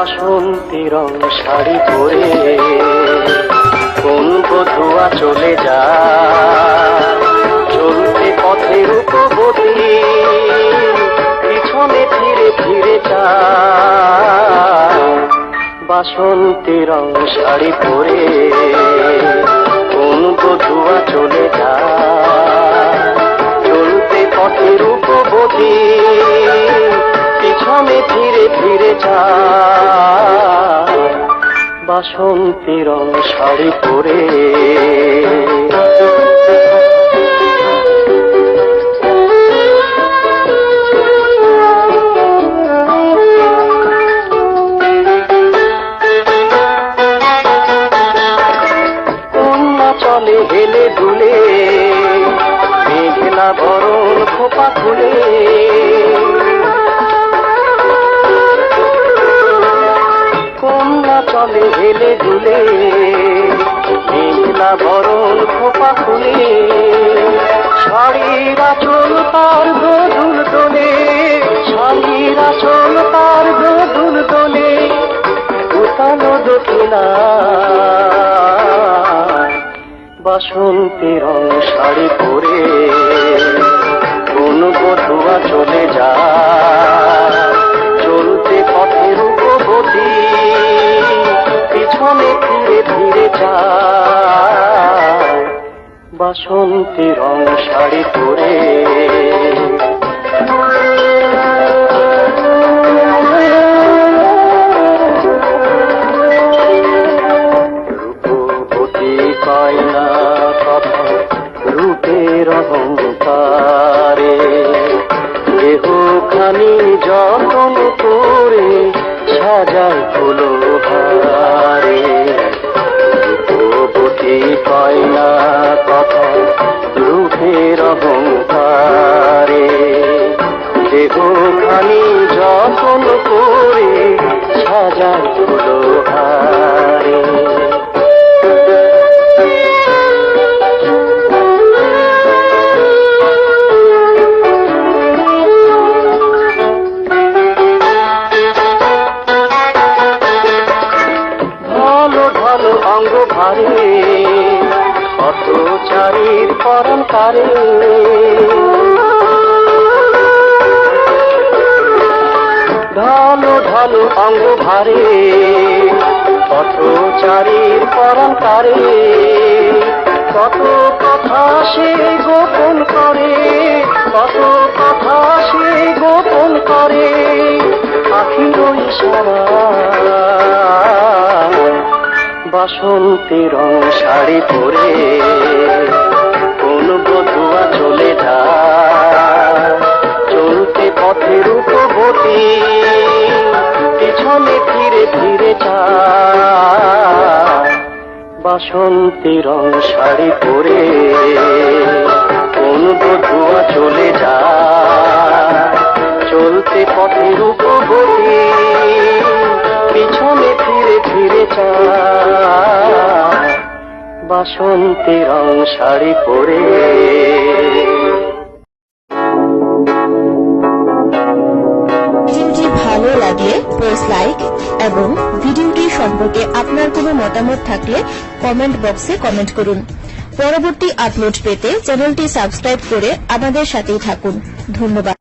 বাসন্তী রং শাড়ি পরে কোন বধুয়া চলে যা চলতে পথের উপবতী পিছনে ফিরে ফিরে যা বাসন্তী রং শাড়ি পরে কোন বধুয়া চলে যা বাসন্তী রং শাড়ি পরে। চলে হেলে দুলে মেঘলা বরণ খোপা খুলে। হেলে দুলে মেঘলা বরণ খোপা খুলে, শাড়িরা চল তার গধুল দোলে, শাড়িরা চল তার গধুল দোলে উতানো দক্ষিণা। বাসন্তী রং শাড়ি পরে, কোন বধুয়া চলে যা বাসন্তী রং শাড়ি পরে। রূপবতী কয়না কথা করে সাজায় ফুলো সাজায় ফুলো হারে ভালো ভালো অঙ্গ ভারে অত চারির পরম কারে ঢালো অঙ্গ ভারে, পথ চারির পরম কারে কত কথা সে গোপন করে, কত কথা সে গোপন করে আখির বাসন্তী রং শাড়ি পরে, কোন বধুয়া চলে যা বাসন্তী রং শাড়ি পরে কোন বধুয়া চলে যা চলতে পথের উপবতী পিছনে ফিরে ফিরে চা বাসন্তী রং শাড়ি পরে ভালো লাগলে প্রেস লাইক এবং ভিডিওটি সম্পর্কে আপনার কোনো মতামত থাকলে কমেন্ট বক্সে কমেন্ট করুন। পরবর্তী আপলোড পেতে চ্যানেলটি সাবস্ক্রাইব করে আমাদের সাথেই থাকুন। ধন্যবাদ।